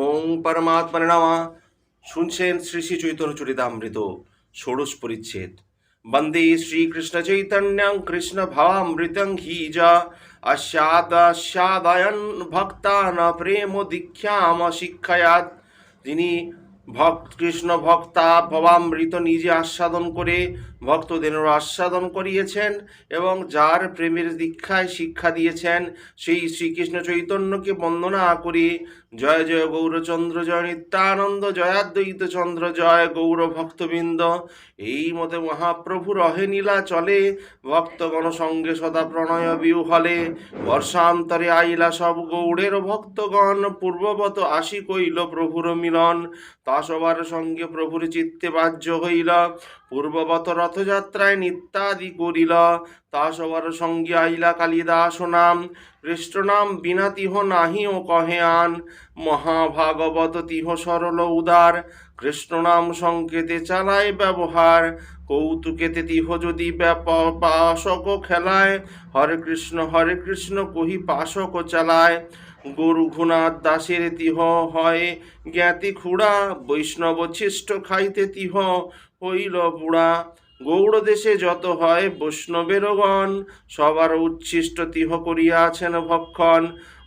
ওং পরমাত্মনে নামা। শুনছেন শ্রী শ্রী চৈতন্য চরিতামৃত, ষোড়শ পরিচ্ছেদ। বন্দে শ্রীকৃষ্ণ চৈতন্যং কৃষ্ণ ভাবামৃতং হি যা। ভক্তান প্রেম দীক্ষাম শিক্ষায়াত। তিনি ভক্ত কৃষ্ণ ভক্তা ভবামৃত নিজে আস্বাদন করে ভক্তদেরও আস্বাদন করিয়েছেন এবং যার প্রেমের দীক্ষায় শিক্ষা দিয়েছেন, সেই শ্রীকৃষ্ণ চৈতন্যকে বন্দনা করি। জয় জয় গৌরচন্দ্র, জয় নিত্যানন্দ, জয়াদ্বৈত চন্দ্র, জয় গৌর ভক্তবৃন্দ। এই মতে মহাপ্রভুর অহে নীলা চলে, ভক্তগণ সঙ্গে সদা প্রণয় বিহলে বর্ষান্তরে আইলা সব গৌড়ের ভক্তগণ পূর্ববত আসি কইল প্রভুর মিলন। তা সবার সঙ্গে প্রভুর চিত্তে বাহ্য হইল। পূর্ববত রথযাত্রায় নিত্যাদি করিল। তা সবার সঙ্গে আইলা কালিদাস নাম কৃষ্ণ নাম বিনা তিহ নাহি ও কহে আন। মহাভাগবত তিহ সরল উদার। কৃষ্ণ নাম সংকেতে চালায় ব্যবহার। কৌতুকেতে তিহ যদি পাশক খেলায়। হরে কৃষ্ণ হরে কৃষ্ণ কহি পাশক চালায়। গরু ঘুনাথ দাসের তিহ হয় জ্ঞাতি খুড়া। বৈষ্ণব ছিষ্ট খাইতে তিহ হইল বুড়া। গৌড় দেশে যত হয় বৈষ্ণবেরগণ সবার উচ্ছিষ্ট তিহ করিয়াছেন ভক্ষণ।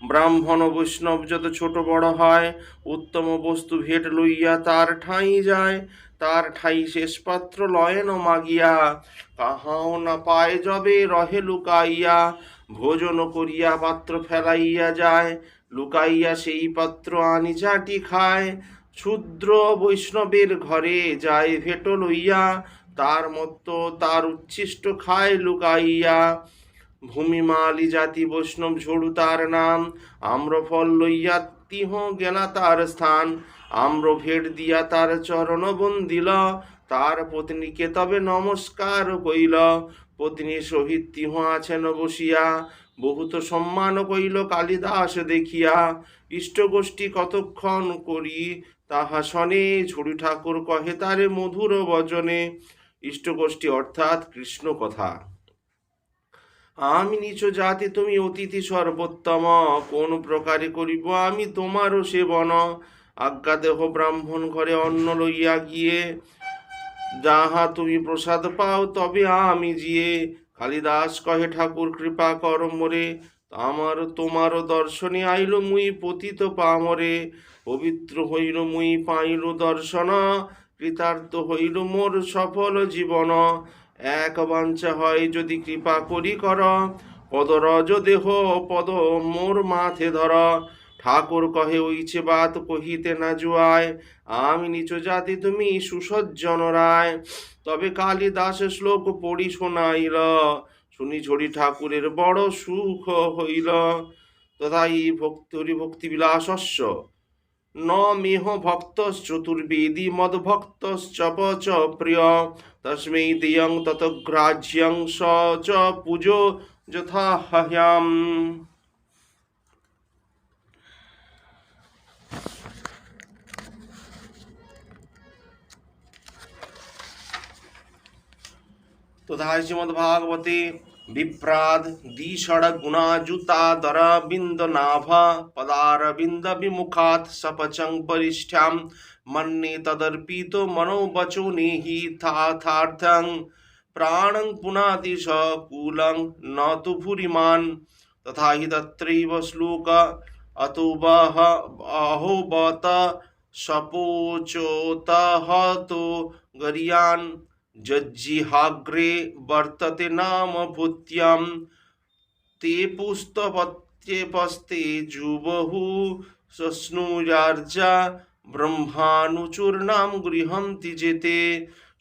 ব্রাহ্মণ বৈষ্ণব যত ছোট বড় হয়, উত্তম বস্তু ভেট লইয়া তার ঠাঁই যায়। তার ঠাই শেষ পাত্র লয়েন মাগিয়া। কাহাও না পায় যবে রহে লুকাইয়া। ভোজন করিয়া পাত্র ফেলাইয়া যায়। লুকাইয়া সেই পাত্র আনি চাটি খায়। ক্ষুদ্র বৈষ্ণবের ঘরে যায় ভেটো লইয়া, তার মতো তার উচ্ছিষ্ট খায় লুকাইয়া। ভূমিমালি জাতি বৈষ্ণব ঝড়ু তার নাম আম্র ফল লইয়া তিহ গেলা তার স্থান। আম্র ভেট দিয়া তার চরণ বন্দিল, তার পত্নীকে তবে নমস্কার কইল। পত্নী সহিত তিহ আছেন বসিয়া, বহুত সম্মান কইল কালিদাস দেখিয়া। ইষ্টগোষ্ঠী কতক্ষণ করি তাহা শনে ঝুড়ি ঠাকুর কহে তারে মধুর বচনে ইষ্টগোষ্ঠী অর্থাৎ কৃষ্ণ কথা। আমি নিচ জাতি, তুমি অতিথি সর্বোত্তম। কোন প্রকারে করিব আমি তোমারও সেবন। আজ্ঞা দেহ ব্রাহ্মণ ঘরে অন্ন লইয়া গিয়ে, যাহা তুমি প্রসাদ পাও তবে আমি জিয়ে। কালিদাস কহে, ঠাকুর কৃপা কর মোরে। আমার তোমার দর্শনে আইল মুই পতিত পামরে। পবিত্র হইল মুই পাইল দর্শন, কৃতার্থ হইল মোর সফল জীবন। এক বাঞ্ছা হয় যদি কৃপা করি কর, পদরজ দেহ পদ মোর মাথে ধর। ঠাকুর কহে ওইছে বাত কহিতে না জুয়ায়, আমি নিচ জাতি তুমি সুসজ্জন রায়। তবে কালিদাস শ্লোক পড়ি শোনাইল, শুনি ঝড়ি ঠাকুরের বড় সুখ হইল। তথাই ভক্তি হরিভক্তি বিলাসস্য নিহ ভক্ত চতুর্বেদী মদভক্ত চ প্রিয়। তস্মৈ দিয়ং তত গ্রাহ্যং স চ পুজো যথা হ্যাম তো শ্রীমদ্ভাগবতী विप्राद द्विषड गुणाजुता दर बिंद नाभ पदारविंद विमुखात् सपचं परिष्ठ्यां मन्ये तदर्पितो मनोवचो नेहि थाथार्थं प्राणं पुनातिश कूलं न तु भूरिमान्। तथा हि तत्रैव श्लोक अतो बह अहोबत सपोचोत हतो गरियान्। যজ্জিহাগ্রে বর্ততে নাম ভূত্যাম তে পুস্তপত্যেপস্তে যুবহু সস্নুয়ার্যা ব্রহ্মানুচূর্ণাম গৃহন্তি যেতে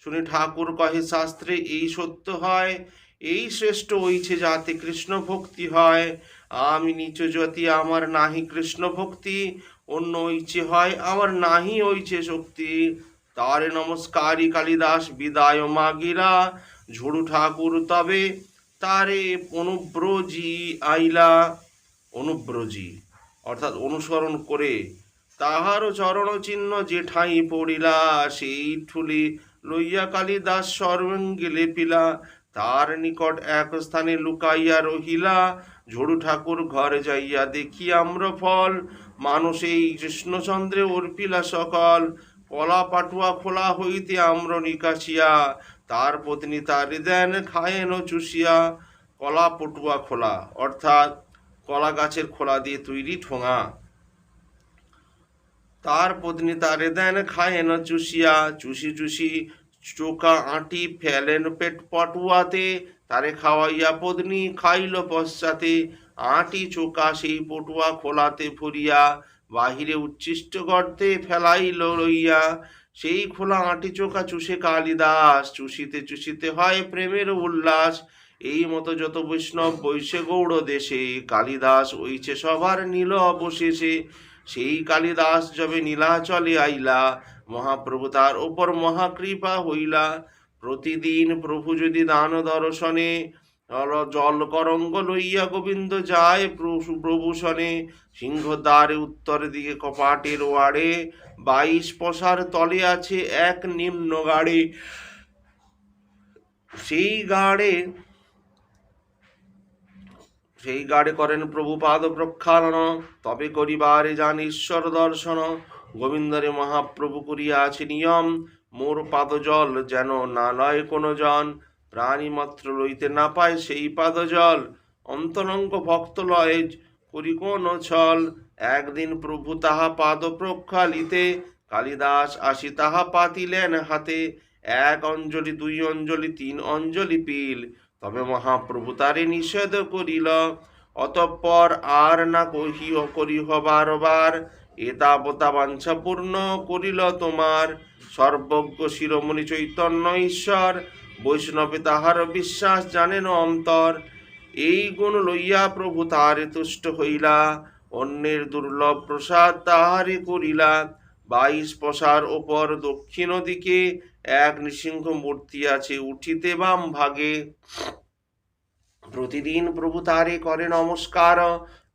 শুনে ঠাকুর কহে, শাস্ত্রে এই সত্য হয়, এই শ্রেষ্ঠ হইছে যাতে কৃষ্ণ ভক্তি হয়। আমি নিচ যতি আমার নাহি কৃষ্ণ ভক্তি, অন্য ইচ্ছে হয়, আমার নাহি হইছে শক্তি। তারে নমস্কারী কালিদাস, বিদায় মাগিলা ঝুড়ু ঠাকুর তবে তারে অনুব্রজি আইলা। অনুব্রজি, অর্থাৎ অনুসরণ করে তাহারও চরণ চিহ্ন যে ঠাঁই পড়িলা। সেই ঠুলি লইয়া কালিদাস সর্বাঙ্গে লেপিলা। তার নিকট এক স্থানে লুকাইয়া রহিলা। ঝড়ু ঠাকুর ঘরে যাইয়া দেখি আম্র ফল মানুষ এই কৃষ্ণচন্দ্রে অর্পিলা সকল। কলা পাটুয়া খোলা হইতে আম্র নিকাশিয়া তার পত্নী তার দেন খায়েন চুষিয়া কলা পটুয়া খোলা, অর্থাৎ কলা গাছের খোলা দিয়ে তৈরি ঠোঙা। তার পত্নী তারে দেন খায়েন চুষিয়া, চুষি চুষি চোকা আঁটি ফেলেন পেট পটুয়াতে, তারে খাওয়াইয়া পত্নী খাইল পশ্চাতে, আঁটি চোকা সেই পটুয়া খোলাতে ভরিয়া বাহিরে উচ্ছিষ্ট গর্তে ফেলাইল রইয়া। সেই খোলা আঁটি চোখা চুষে কালিদাস, চুষিতে চুষিতে হয় প্রেমের উল্লাস। এই মতো যত বৈষ্ণব বৈশে গৌড় দেশে, কালিদাস ওইছে সবার নীল অবশেষে। সেই কালিদাস যবে নীলাচলে আইলা, মহাপ্রভু তার ওপর মহাকৃপা হইলা। প্রতিদিন প্রভু যদি দান দর্শনে জল করঙ্গ লইয়া গোবিন্দ যায় প্রভু- প্রভু শনে সিংহদ্বারে উত্তর দিকে কপাটের ওয়াড়ে। বাইশ পশার তলে আছে এক নিম্ন গাড়ে। সেই গাড়ে সেই গাড়ে করেন প্রভু পাদ প্রক্ষালন তবে করিবারে যান ঈশ্বর দর্শন। গোবিন্দরে মহাপ্রভু করিয়া আছে নিয়ম। মোর পাদ জল যেন না লয় কোনো জন। প্রাণী মাত্র লইতে না পায় সেই পাদ জল অন্তরঙ্গ ভক্ত লয় করি কোন ছল। একদিন প্রভু তাহা পাদ প্রক্ষালিতে কালিদাস আসি তাহা পাতিলেন হাতে। এক অঞ্জলি, দুই অঞ্জলি, তিন অঞ্জলি পিল। তবে মহাপ্রভু তারে নিষেধ করিল। অতঃপর আর না কহিও, করিহ বারবার। বাঞ্ছা পূর্ণ করিল তোমার। সর্বজ্ঞ শিরোমণি চৈতন্য ঈশ্বর বৈষ্ণবে তাহার বিশ্বাস জানেন অন্তর। এই গুণ লইয়া প্রভু তাহারে তুষ্ট হইলা, অন্যের দুর্লভ প্রসাদ তাহারে করিলা। বাইশ পশার ওপর দক্ষিণ দিকে এক নৃসিংহ মূর্তি আছে, উঠিতে বাম ভাগে। প্রতিদিন প্রভু তাহারে করে নমস্কার।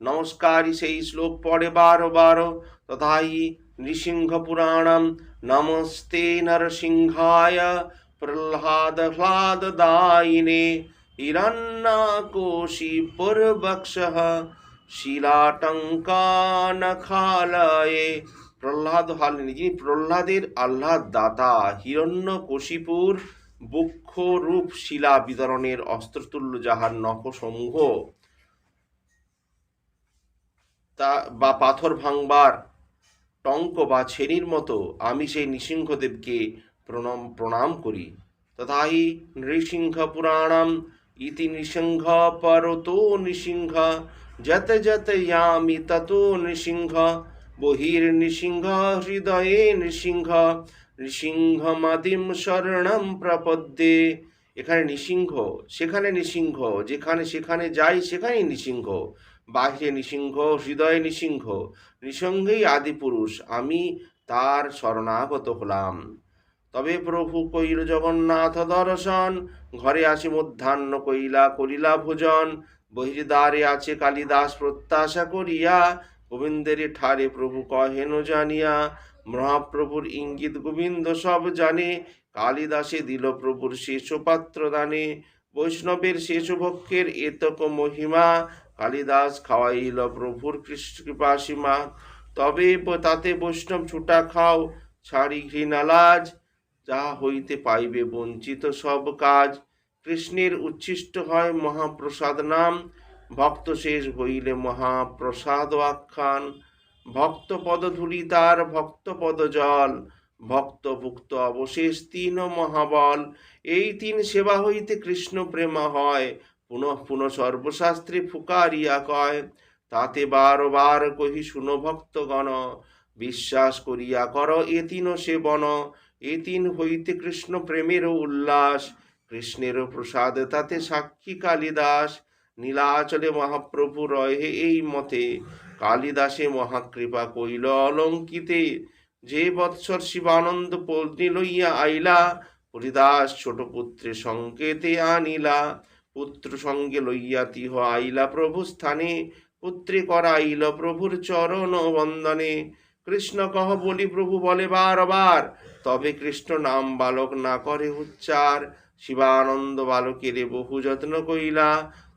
নমস্কারী সেই শ্লোক পড়ে বারো বারো তথাই নৃসিংহ পুরাণম, নমস্তে নরসিংহায়। দায়িনে হিরণ্যকোশি পুরবক্ষ শিলাটঙ্কানখালয়ে প্রহ্লাদ হালিনী যিনি প্রহ্লাদের আহ্লাদ দাতা হিরণ্য কশিপুর বক্ষ শিলা বিতরণের অস্ত্রতুল্য যাহার নখ সমূহ তা বা পাথর ভাঙবার টঙ্ক বা ছেনির মতো আমি সেই নৃসিংহদেবকে প্রণাম প্রণাম করি। তথাই নৃসিংহ পুরাণম ইতি নৃসিংহ পরতো নৃসিংহ, যত যত ইয়ামি ততো নৃসিংহ, বহির নৃসিংহ হৃদয়ে নৃসিংহ, নৃসিংহমাদিম শরণম প্রপদ্যে। এখানে নৃসিংহ, সেখানে নৃসিংহ, যেখানে সেখানে যাই সেখানেই নৃসিংহ, বাহিরে নৃসিংহ, হৃদয়ে নৃসিংহ নৃসিংহেই আদিপুরুষ, আমি তার শরণাগত হলাম। তবে প্রভু কইল, জগন্নাথ দর্শন, ঘরে আসি মধ্যাহ্ন কইলা, করিলা ভোজন। বহির্দ্বারে আছে কালিদাস প্রত্যাশা করিয়া, গোবিন্দের ঠারে প্রভু কহেন জানিয়া। মহাপ্রভুর ইঙ্গিত গোবিন্দ সব জানে, কালিদাসে দিল প্রভুর শেষ পাত্র দানে। বৈষ্ণবের শেষ ভক্ষের এতক মহিমা, কালিদাস খাওয়াইল প্রভুর কৃষ্ণ কৃপা সীমা তবে তাতে বৈষ্ণব ছুটা খাও, ছাড়ি ঘৃণা যাহা হইতে পাইবে বঞ্চিত সব কাজ। কৃষ্ণের উচ্ছিষ্ট হয় মহাপ্রসাদ নাম। ভক্ত শেষ হইলে মহাপ্রসাদ আখ্যান। ভক্ত পদধূলি তার, ভক্ত পদ জল। ভক্ত ভুক্ত অবশেষ তিন মহাবল। এই তিন সেবা হইতে কৃষ্ণ প্রেমা হয়। পুনঃ পুনঃ সর্বশাস্ত্রে ফুকারিয়া কয়। তাতে বার বার কহি শুনো ভক্তগণ, বিশ্বাস করিয়া কর এ তিন সেবন। এ তিন হইতে কৃষ্ণ প্রেমের উল্লাস, কৃষ্ণের প্রসাদ তাতে সাক্ষী কালিদাস। নীলাচলে মহাপ্রভু রহে এই মতে, কালিদাসে মহাকৃপা কইল অলঙ্কিতে, যে বৎসর শিবানন্দ পত্নী লইয়া আইলা, হরিদাস ছোট পুত্রের সংকেতে আনিলা। পুত্র সঙ্গে লইয়া তিহ আইলা প্রভু স্থানে, পুত্রে করাইল প্রভুর চরণ বন্দনে। কৃষ্ণ কহ বলি প্রভু বলে বারবার তবে কৃষ্ণ নাম বালক না করে উচ্চার। শিবানন্দ বালকেরে বহু যত্ন কইলা,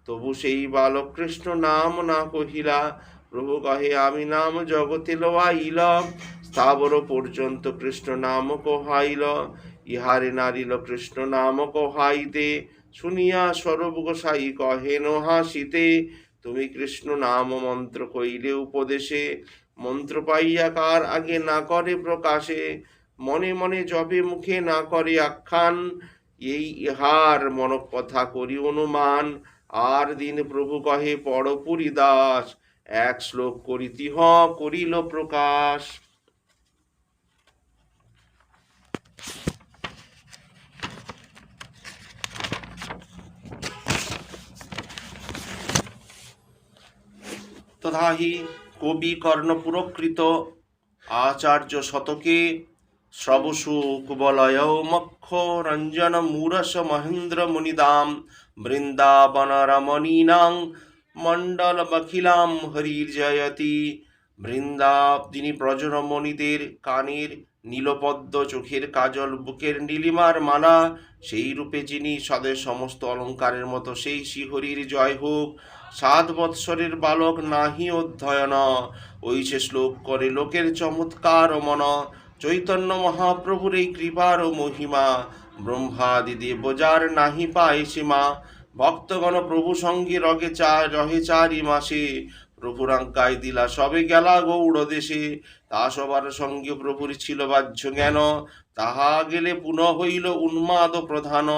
তবু সেই বালক কৃষ্ণ নাম না কহিলা। প্রভু কহে, আমি নাম জগতে লোয়াইল স্থাবর পর্যন্ত কৃষ্ণ নাম কহাইল। ইহারে নারিল কৃষ্ণ নাম কহাইতে, শুনিয়া স্বরূপ গোসাই কহেন হাসিতে তুমি কৃষ্ণ নাম মন্ত্র কইলে উপদেশে। মন্ত্র পাইয়া কার আগে না করে প্রকাশে? মনে মনে জপে মুখে না করে আখ্যান, এই ইহার মন কথা করি অনুমান। আর দিন প্রভু কহে পড়পুরি দাস, এক শ্লোক করিতিহ করিল প্রকাশ। তথা হি কবি কর্ণপুরকৃত আচার্য শতকে শ্রবসুক বলয় মক্ষ রঞ্জন মূরস মহেন্দ্র মুনিদাম বৃন্দাবন রমণীনাং মণ্ডল বখিলাম হরির জয়তি বৃন্দা তিনি ব্রজরমণীদের কানের নীলপদ্ম চোখের কাজল বুকের নীলিমার মালা সেই রূপে যিনি সদের সমস্ত অলঙ্কারের মতো সেই শ্রীহরির জয় হোক। সাত বৎসরের বালক নাহি অধ্যয়ন ওই সে শ্লোক করে লোকের চমৎকার মন। চৈতন্য মহাপ্রভুর এই কৃপার ও মহিমা, ব্রহ্মাদি দেবযার নাহি পায় সীমা, ভক্তগণ প্রভু সঙ্গে রগে চা, রহে চারি মাসে। প্রভুরাঙ্কায় দিলা সবে গেলা গৌড় দেশে, তা সবার সঙ্গে প্রভুর ছিল বাহ্য জ্ঞান। তাহা গেলে পুনঃ হইল উন্মাদ প্রধান।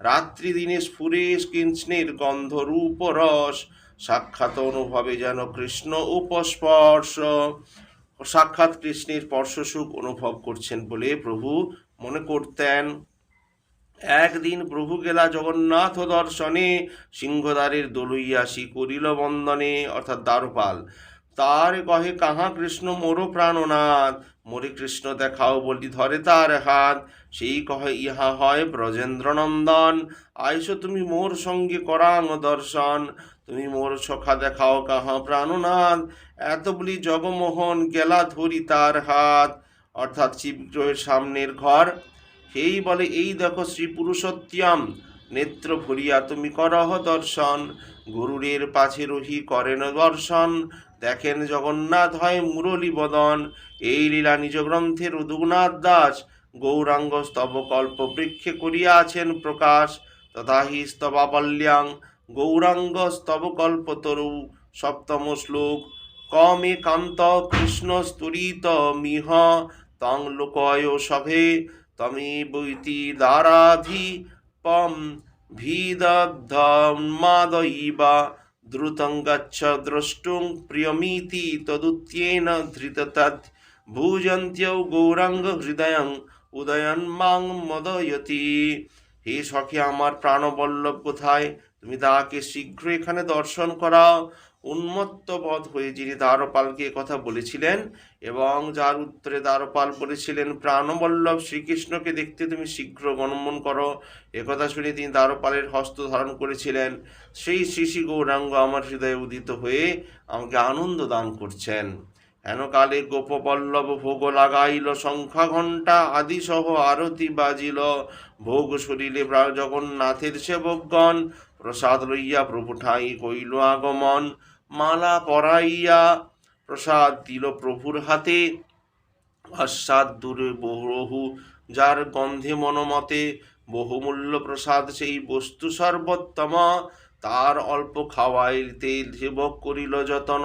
রাত্রি দিনে স্ফুরে কৃষ্ণের গন্ধ রূপ রস, সাক্ষাৎ অনুভবে যেন কৃষ্ণ উপস্পর্শ। সাক্ষাৎ কৃষ্ণের স্পর্শ সুখ অনুভব করছেন বলে প্রভু মনে করতেন। একদিন প্রভু গেলা জগন্নাথ দর্শনে সিংহদ্বারের দলুইয়াসি করিল বন্দনে, অর্থাৎ দ্বারপাল। তার কহে, কাহা কৃষ্ণ, মোরো প্রাণনাথ? মোরে কৃষ্ণ দেখাও বলি, ধরে তার হাত। সেই কহে, ইহা হয় ব্রজেন্দ্র নন্দন আইসো তুমি মোর সঙ্গে করাং দর্শন। তুমি মোর সখা দেখাও কাহা প্রাণনাথ এত বলি জগমোহন গেলা ধরি তার হাত। অর্থাৎ শিবগ্রহের সামনের ঘর। সেই বলে, এই দেখো শ্রী পুরুষোত্তম নেত্র ভরিয়া তুমি করহ দর্শন। গরুরের পাছে রহি করেন দর্শন। দেখেন জগন্নাথ হয় মুরলী বদন। এই লীলা নিজ গ্রন্থের উদুগনাথ দাস। গৌরাঙ্গ স্তব কল্প বৃক্ষে করিয়া আছেন প্রকাশ। তথা হি স্তবাবল্যাং গৌরাঙ্গ স্তব কল্পতরু সপ্তম শ্লোক। কমে কান্ত কৃষ্ণ স্তরিত মিহ, তং লোকয় সভে তমি বৈতি দারাধি পম ভিদগ্ধমাদয়িবা দ্রুতং গচ্ছ দ্রষ্টুং প্রিয়মিতি তদুত্যেন ধৃততৎ। ভুজন্ত্যৌ গৌরাঙ্গ হৃদয়ং উদয়ন মাং মদয়তি। হে সখী, আমার প্রাণবল্লভ কোথায়? তুমি তাহাকে শীঘ্র এখানে দর্শন করাও। উন্মত্ত পথ হয়ে যিনি দ্বারপালকে কথা বলেছিলেন এবং যার উত্তরে দ্বারপাল বলেছিলেন, প্রাণবল্লভ শ্রীকৃষ্ণকে দেখতে তুমি শীঘ্র গণমন করো। একথা শুনে তিনি দ্বারপালের হস্ত ধারণ করেছিলেন। সেই শ্রী শ্রী গৌরাঙ্গ আমার হৃদয়ে উদিত হয়ে আমাকে আনন্দ দান করছেন। হেনকালে গোপবল্লভ ভোগ লাগাইল সংখ্যা ঘণ্টা আদি সহ আরতি বাজিল। ভোগ শরীরে জগন্নাথের সেবকগণ প্রসাদ লইয়া প্রভু ঠাই কইল আগমন। মালা পরাইয়া প্রসাদ দিল প্রভুর হাতে। আস্বাদ দূরে বহু, যার গন্ধে মনমতে বহুমূল্য প্রসাদ, সেই বস্তু সর্বোত্তম। তার অল্প খাওয়াইতে সেবক করিল যতন,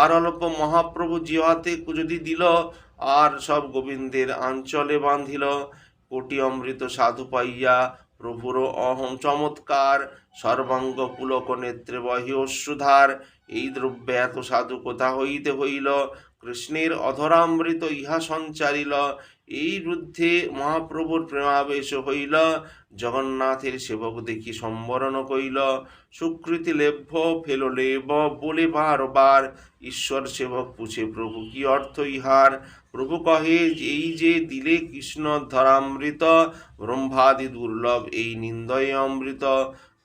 আর অল্প মহাপ্রভু জিহাতে যদি দিল, আর সব গোবিন্দের আঞ্চলে বাঁধিল। কোটি অমৃত সাধু পাইয়া প্রভুর অহং চমৎকার, সর্বাঙ্গ পুলক নেত্রে বহি অশ্রুধার। এই দ্রব্যে এত সাধু কোথা হইতে হইল? কৃষ্ণের অধরামৃত ইহা সঞ্চারিল। এই রুদ্ধে মহাপ্রভুর প্রেমাবেশ হইল। জগন্নাথের সেবক দেখি সম্বরণ কইল। সুকৃতি লেভ্য ফেল লেব বলে বারবার ঈশ্বর সেবক পুছে, প্রভু, কি অর্থ ইহার? প্রভু কহে, এই যে দিলে কৃষ্ণ ধরামৃত, ব্রহ্মাদি দুর্লভ, এই নিন্দয় অমৃত।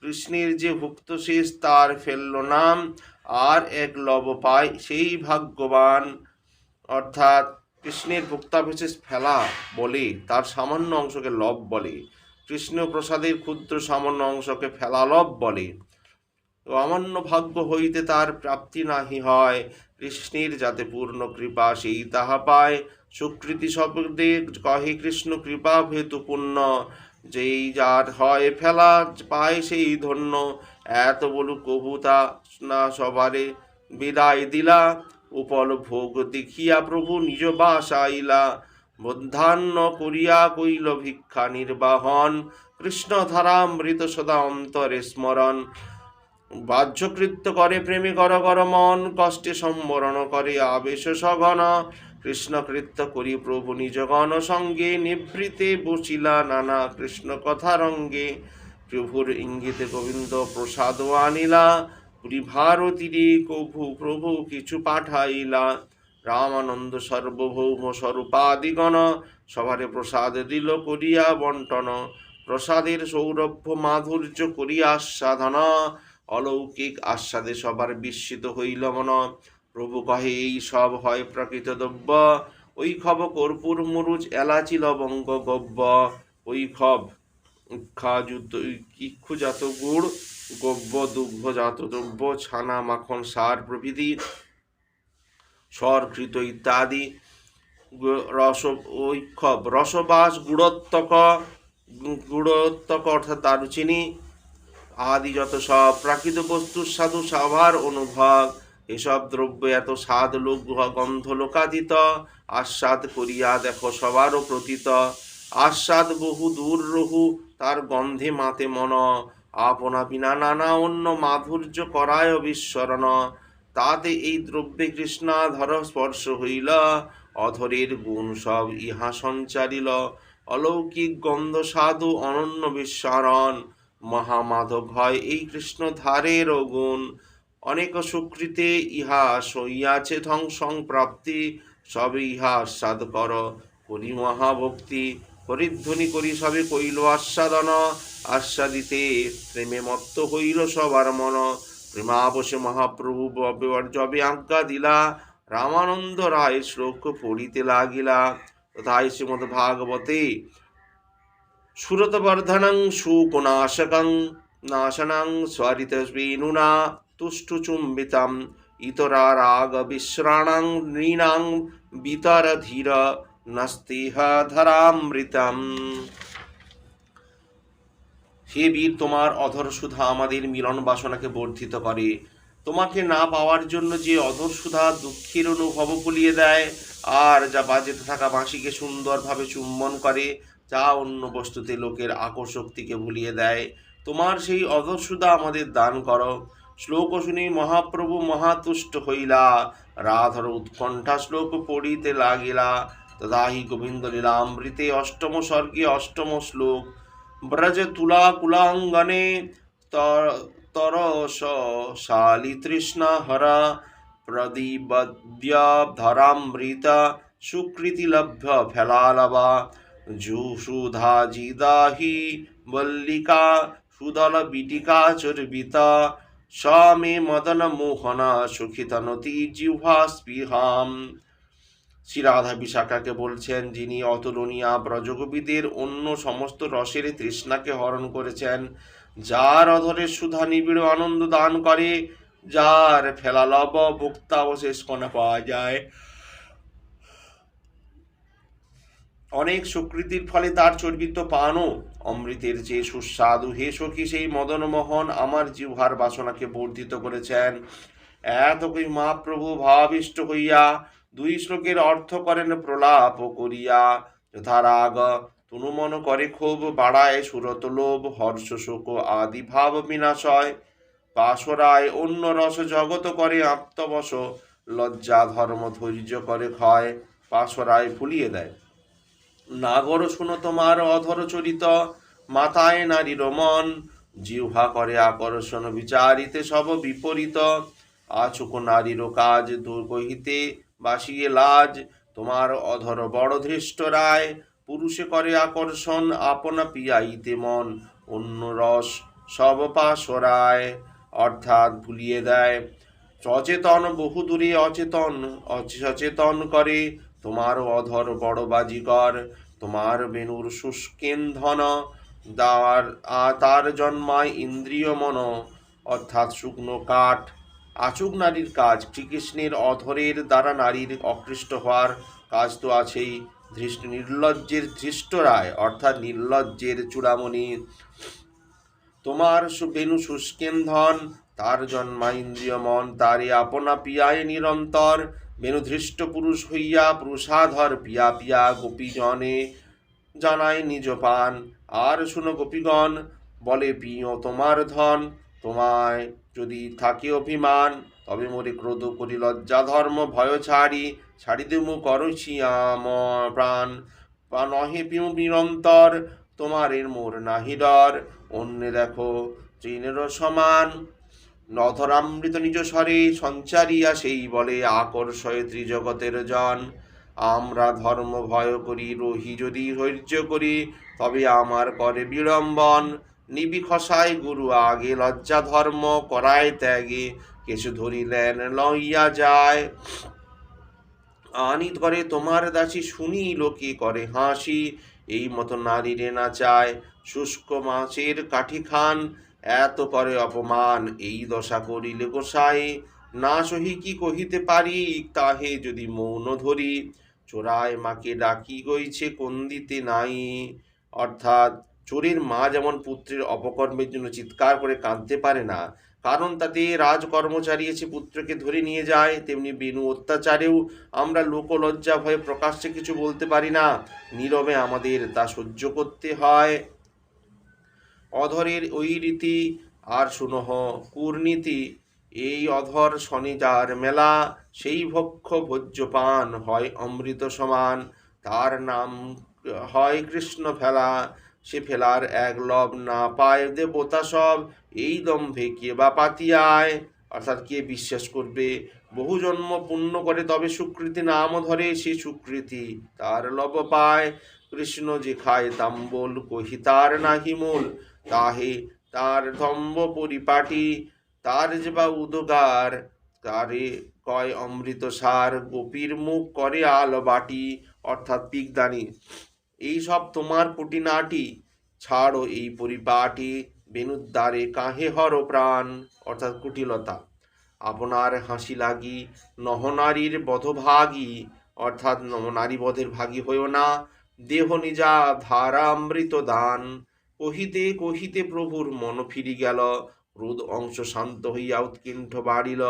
কৃষ্ণের যে ভুক্ত শেষ, তার ফেলল নাম, আর এক লব পায় সেই ভাগ্যবান। অর্থাৎ কৃষ্ণের ভোক্তাবিশেষ ফেলা বলে, তার সামান্য অংশকে লব বলে কৃষ্ণ প্রসাদের ক্ষুদ্র সামান্য অংশকে ফেলা ফেলালব বলে। তো অমান্য ভাগ্য হইতে তার প্রাপ্তি নাহি হয়, কৃষ্ণের যাতে পূর্ণ কৃপা সেই তাহা পায়। সুকৃতি শব্দে কহে কৃষ্ণ, কৃপা পুণ্য, যেই যার হয় ফেলা, পায় সেই ধন্য। এত বলু কবুতা না সবারে বিদায় দিলা উপল ভোগ দেখিয়া প্রভু নিজ বাস আইলা। মধ্যাহ্ন করিয়া কইল ভিক্ষা নির্বাহন কৃষ্ণ ধারামৃত সদা অন্তরে স্মরণ। বাহ্যকৃত্য করে প্রেমী কর কর মন, কষ্টে সম্বরণ করে আবেশ সঘন। কৃষ্ণকৃত্য করি প্রভু নিজ গণ সঙ্গে, নিভৃতে বসিলা নানা কৃষ্ণ কথা রঙ্গে। প্রভুর ইঙ্গিতে গোবিন্দ প্রসাদ আনিলা। ভারতীরে কভু প্রভু কিছু পাঠাইলা। রামানন্দ সর্বভৌম স্বরূপাদিগণ, সভারে প্রসাদ দিল করিয়া বন্টন প্রসাদের সৌরভ্য মাধুর্য করিয়া আস্বাদনা। অলৌকিক আস্বাদে সবার বিস্মিত হইল মন। প্রভু কহে, এই সব হয় প্রকৃত দ্রব্য। ওই খব কর্পূর মরুচ এলাচি লবঙ্গ গব্য ওই খব খাজুত ইক্ষুজাত গুড়, গব্য দুগ্ধজাত দ্রব্য, ছানা, মাখন, সার প্রভৃতি স্বরকৃত ইত্যাদি। রস, ঐক্ষব, রসবাস, গুড়োত্তক গুড়োত্তক অর্থাৎ দারুচিনি আদি যত সব প্রাকৃত বস্তুর সাধু, সাভার অনুভব এসব দ্রব্য এত স্বাদ লোক গন্ধ লোকাতীত। আস্বাদ করিয়া দেখো সবারও প্রতীত। আস্বাদ বহু দূর রহু, তার গন্ধে মাতে মন। আপনা বিনা নানা অন্য মাধুর্য করায় বিস্মরণ। তাতে এই দ্রব্যে কৃষ্ণাধর স্পর্শ হইল। অধরের গুণ সব ইহা সঞ্চারিল। অলৌকিক গন্ধ সাধু অনন্য বিশ্বারণ মহামাধব হয় এই কৃষ্ণ ধারের গুণ। অনেক সুকৃতে ইহা সইয়াছে ধ্বংসং প্রাপ্তি সবে ইহা আস্বাদ কর, করি মহাভক্তি। হরিধ্বনি করি সবে কইল আস্বাদন, আস্বাদিতে প্রেমে মত্ত হইল সবার মন। প্রেমাবশে মহাপ্রভু যবে আজ্ঞা দিলা, রামানন্দ রায় শ্লোক পড়িতে লাগিলা। তথায় শ্রীমদ ভাগবতে, সুরতবর্ধনং সুকুনাশকং, নাশনং স্বরিতস্বিনুনা তুষ্টুচুম্বিতম ইতরারাগ বিশ্রাণং নৃণাং বিতরধীর। নস্তিহ ধরামৃতম হে বীর, তোমার অধর সুধা আমাদের মিলন বাসনাকে বর্ধিত করে। তোমাকে না পাওয়ার জন্য যে অধর সুধা দুঃখের অনুভব ভুলিয়ে দেয়, আর যা বাজেতে থাকা বাঁশিকে সুন্দরভাবে চুম্বন করে যা অন্য বস্তুতে লোকের আকর্ষক্তিকে ভুলিয়ে দেয়। তোমার সেই অধর সুধা আমাদের দান করো। শ্লোক শুনি মহাপ্রভু মহাতুষ্ট হইলা। রাধর উৎকণ্ঠা শ্লোক পড়িতে লাগিলা। তদাহি গোবিন্দ লীলামৃতে অষ্টম স্বর্গে অষ্টম শ্লোক ব্রজ তুলা কুলাঙ্গনে তরস শালি তৃষ্ণা হরা প্রদীপদ্য ধরামৃত সুকৃতি লভ্য ফেলালবা জুসুধা জিদাহি বল্লিকা সুদল বিটিকা চর্বিতা স্বামী মদন মোহনা সুখিতনতি জিহ্বা স্পৃহাম শ্রী রাধা বিশাখাকে বলছেন, যিনি অতুলনীয়া ব্রজগোপীদের অন্য সমস্ত রসের তৃষ্ণাকে হরণ করেছেন, যার অধরের সুধা নিবিড় আনন্দ দান করে, যার ফেলালব ভুক্তাবশেষ কণা পাওয়া যায়। অনেক সুকৃতির ফলে তার চর্বিত পানও, অমৃতের যে সুস্বাদু হে সখী, সেই মদনমোহন আমার জিহ্বার বাসনাকে বর্ধিত করেছেন। এত কই মহাপ্রভু ভাবিষ্ট হইয়া দুই শ্লোকের অর্থ করেন প্রলাপ করিয়া, যথারাগ তনুমন করে ক্ষোভ বাড়ায় সুরত লোভ, হর্ষ শোক আদি ভাব বিনাশয়। পাশরায় অন্য রস জগত করে আত্মবশ, লজ্জা ধর্ম ধৈর্য করে ক্ষয় পাশরায় ফুলিয়ে দেয়। নাগর শুনো তোমার অধর চরিত, মাথায় নারীর মন, জিহ্বা করে আকর্ষণ বিচারিতে সব বিপরীত। আচুক নারীর কাজ দুর্গহিতে বাসিয়ে লাজ, তোমার অধর বড় ধৃষ্ট রায়, পুরুষে করে আকর্ষণ, আপনা পিয়াইতে মন, অন্য রস সব পাশরায় অর্থাৎ ভুলিয়ে দেয়, সচেতন বহুদূরে অচেতন অচেতন করে তোমার অধর বড় বাজিকর, তোমার বেনুর শুষ্কেন্ধন আ- তার জন্মায় ইন্দ্রিয় মন অর্থাৎ শুকনো কাঠ আচুক নারীর কাজ, শ্রীকৃষ্ণের অধরের দ্বারা নারীর অকৃষ্ট হওয়ার কাজ তো আছেই। ধৃষ্ট, নির্লজ্জের ধৃষ্ট রায়, অর্থাৎ নির্লজ্জের চূড়ামণি। তোমার সু- বেনু শুষ্কেন্ধন তার জন্মা ইন্দ্রিয় মন তারে আপনা পিয়ায় নিরন্তর। বেনু ধৃষ্ট পুরুষ হইয়া পুরুষাধর পিয়া পিয়া গোপীজনে জানায় নিজ পান। আর শুনো গোপীগণ, বলে পিও তোমার ধন, তোমায় যদি থাকে অভিমান, তবে মোরে ক্রোধ করি লজ্জা, ধর্ম, ভয় ছাড়ি ছাড়ি দেমু করছি আম প্রাণ। নহে পিউ নিরন্তর, তোমার এর মোর নাহি ডর। অন্য দেখো তৃণেরও সমান, নধরামৃত নিজ স্বরে সঞ্চারিয়া সেই বলে আকর্ষয় ত্রিজগতের জন। আমরা ধর্ম ভয় করি, রহি যদি ধৈর্য করি, তবে আমার করে বিড়ম্বন। নিবি খসায় গুরু আগে লজ্জা ধর্ম করায় ত্যাগে কিছু ধরিলেন, লইয়া যায়। আনি ধরে তোমার দাসী শুনি লোকে করে হাসি, এই মতো নারীরে না চায় শুষ্ক মাছের কাঠি খান। এত করে অপমান, এই দশা করিলে গোসাই। না সহি কি কহিতে পারি, তাহে যদি মৌন ধরি। চোরায় মাকে ডাকি গইছে, কোন দিতে নাই। অর্থাৎ চোরের মা যেমন পুত্রের অপকর্মের জন্য চিৎকার করে কাঁদতে পারে না, কারণ তাতে রাজকর্মচারী এসে পুত্রকে ধরে নিয়ে যায়, তেমনি বেনু অত্যাচারেও আমরা লোকলজ্জা ভয়ে প্রকাশ্যে কিছু বলতে পারি না। নীরবে আমাদের তা সহ্য করতে হয়। অধরের ওই রীতি, আর শুনহ কূর্নীতি এই অধর শনি যার মেলা, সেই ভক্ষ ভোজ্য পান হয় অমৃত সমান। তার নাম হয় কৃষ্ণ ফেলা সে ফেলার এক লব না পায়, দেবতা সব এই দম্ভে কে বা পাতিয়ায়। অর্থাৎ কে বিশ্বাস করবে? বহু জন্ম পুণ্য করে, তবে সুকৃতি নাম ধরে সে সুকৃতি তার লব পায়। কৃষ্ণ যে খায় তাম্বল কহি তার নাহি মূল, তাহে তার ধম্ব পরিপাটি, তার যে বা উদগার, তারে কয় অমৃত সার গোপীর মুখ করে আল বাটি, অর্থাৎ পিকদানি এই সব তোমার কুটিনাটি ছাড়ো এই পরিপাটি বেনুদ্দারে কাহে হর প্রাণ, অর্থাৎ কুটিলতা। আপনার হাসি লাগি, নহনারীর বধভাগী, অর্থাৎ নারী বধের ভাগী হইও না। দেহ নিজা ধারা ধারামৃত দান। কহিতে কহিতে প্রভুর মন ফিরি গেল, ক্রোধ অংশ শান্ত হইয়া উৎকণ্ঠ বাড়িল।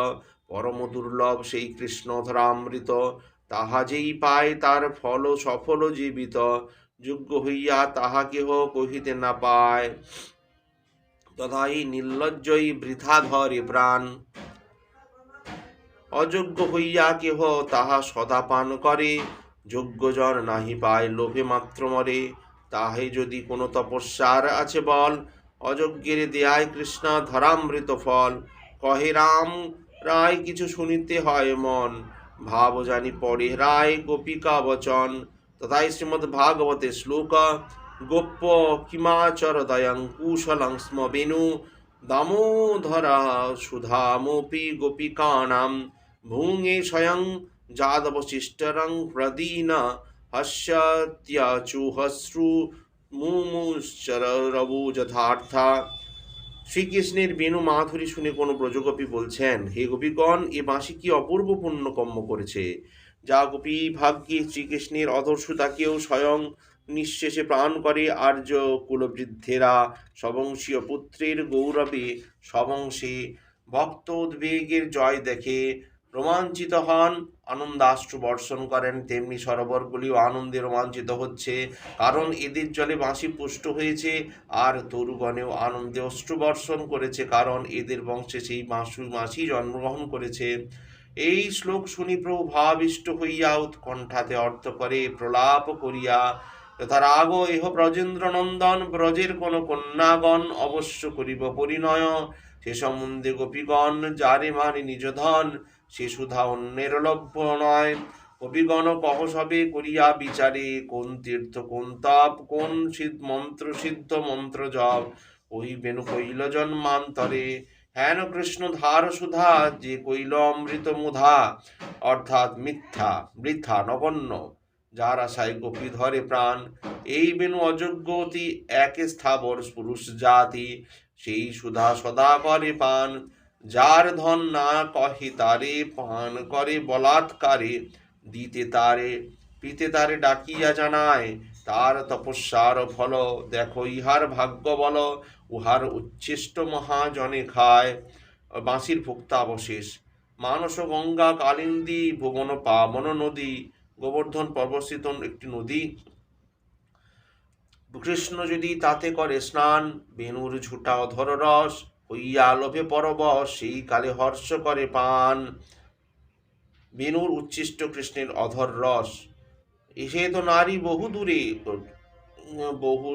পরম দুর্লভ সেই কৃষ্ণ ধরামৃত তাহা যেই পায় তার ফল সফল জীবিত, যোগ্য হইয়া তাহা কেহ কহিতে না পায়। তথাই নির্লজ্জই বৃথা ধরে প্রাণ। অযোগ্য হইয়া কেহ তাহা সদা পান করে যোগ্যজন নাহি পায়, লোভে মাত্র মরে। তাহে যদি কোনো তপস্যার আছে বল, অযোগ্যের দেয়ায় কৃষ্ণা ধরামৃত ফল। কহে রাম, রায় কিছু শুনিতে হয় মন। ভাব জানি পড়ে রায় গোপিকা বচন তথাই শ্রীমদ্ ভাগবতে শ্লোক গোপ্য কিমাচর দয়ং কুশলং স্ম বেনু দামোধরা সুধামপি গোপিকানাম ভূঙে স্বয়ং যাদবশিষ্টরং প্রদীন হস্যত্যাচুহশ্রু মুমুশ্চরবু যথার্থা শ্রীকৃষ্ণের বেণু মাধুরী শুনে কোনো ব্রজগোপী বলছেন, হে গোপীগণ, এ বাঁশি কি অপূর্ব পুণ্যকর্ম করেছে? যা গোপী ভাগ্যে শ্রীকৃষ্ণের অধর্ষতাকেও স্বয়ং নিঃশেষে প্রাণ করে আর্য কুলবৃদ্ধেরা। সবংশীয় পুত্রের গৌরবে সবংশে ভক্ত উদ্বেগের জয় দেখে রোমাঞ্চিত হন, আনন্দাশ্রু বর্ষণ করেন, তেমনি সরোবরগুলিও আনন্দে রোমাঞ্চিত হচ্ছে। কারণ এদের জলে বাঁশি পুষ্ট হয়েছে, আর তরুগণেও আনন্দে অশ্রু বর্ষণ করেছে, কারণ এদের বংশে সেই বাঁশু মাসি জন্মগ্রহণ করেছে। এই শ্লোক শুনি প্রভু ভাবিষ্ট হইয়া উৎকণ্ঠাতে অর্থ করে, প্রলাপ করিয়া যথা রাগ এহ ব্রজেন্দ্র নন্দন ব্রজের কোন কন্যাগণ অবশ্য করিব পরিণয়। সে সম্বন্ধে গোপীগণ যারে মানে নিজ ধন, সে সুধা অন্যের লভ্য নয়। কবিগণ কহ সবে করিয়া বিচারে, কোন তীর্থ, কোন তাপ, কোন মন্ত্র, সিদ্ধ মন্ত্র জপ? ওই বেনু কইল জন্মান্তরে। হেন কৃষ্ণ ধার সুধা, যে কইল অমৃত মুধা। অর্থাৎ মিথ্যা, বৃথা নগণ্য, যার আশায় গোপী ধরে প্রাণ। এই বেনু অযোগ্য অতি, একে স্থাবর পুরুষ জাতি। সেই সুধা সদা করে পান, যার ধন না কহে তারে পান করে বলাৎকারে। দিতে তারে, পিতে তারে ডাকিয়া জানায়, তার তপস্যার ফল দেখো ইহার ভাগ্য বল, উহার উচ্ছিষ্ট মহাজনে খায়। বাঁশির ভুক্তাবশেষ মানস গঙ্গা কালিন্দী, ভুবন পাবন নদী, গোবর্ধন পর্বস্থিত একটি নদী। কৃষ্ণ যদি তাতে করে স্নান বেনুর ঝুটা অধর রস, হইয়া লোভে পরবশ, সেই কালে হর্ষ করে পান। বেনুর উচ্ছিষ্ট কৃষ্ণের অধর রস। এসে তো নারী বহু দূরে, বহু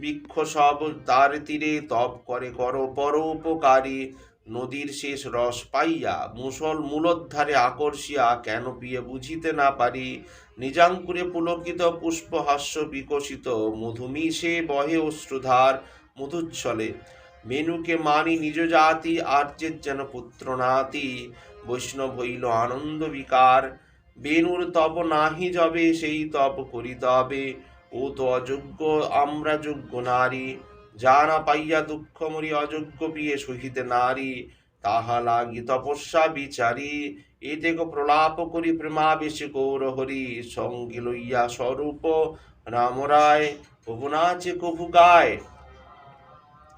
বৃক্ষ সব তার তীরে, তপ করে কর পরোপকারী। নদীর শেষ রস পাইয়া মুসল মূলোদ্ধারে আকর্ষিয়া, কেন পিয়ে বুঝিতে না পারি। নিজাঙ্কুরে পুলকিত পুষ্পহাস্য বিকশিত, মধুমিষে বহে অশ্রুধার মধুচ্ছলে। মেনুকে মানি নিজ জাতি, আর্যের যেন পুত্র নাতি। বৈষ্ণব হইল আনন্দ বিকার, বেনুর তপ নাহি যবে সেই তপ করিতে হবে ও তো অযোগ্য, আমরা যোগ্য নারী। যা না পাইয়া দুঃখ মরি অযোগ্য পিয়ে সহিতে নারী। তাহা লাগি তপস্যা বিচারি। এ দেখো প্রলাপ করি প্রেমাবেশে গৌর হরি সঙ্গে লইয়া স্বরূপ রামরায় কবু নাচে কবু গায়।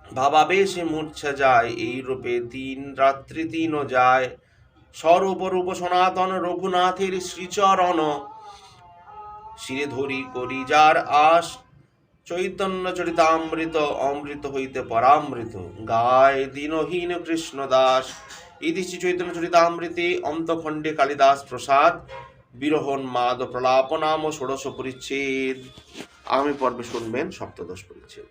ভাবাবেশে মূর্ছা যায় এই রূপে তিন রাত্রি দিনও যায়। স্বরূপ রূপ সনাতন রঘুনাথের শ্রীচরণ, শিরে ধরি করি যার আশ। চৈতন্য চরিতামৃত অমৃত হইতে পরামৃত, গায় দীনহীন কৃষ্ণ দাস ইতি শ্রী চৈতন্য চরিতামৃতে অন্তখণ্ডে কালিদাস প্রসাদ বিরহন মাদ প্রলাপ নাম ষোড়শ পরিচ্ছেদ। আমি পর্বে শুনবেন সপ্তদশ পরিচ্ছেদ।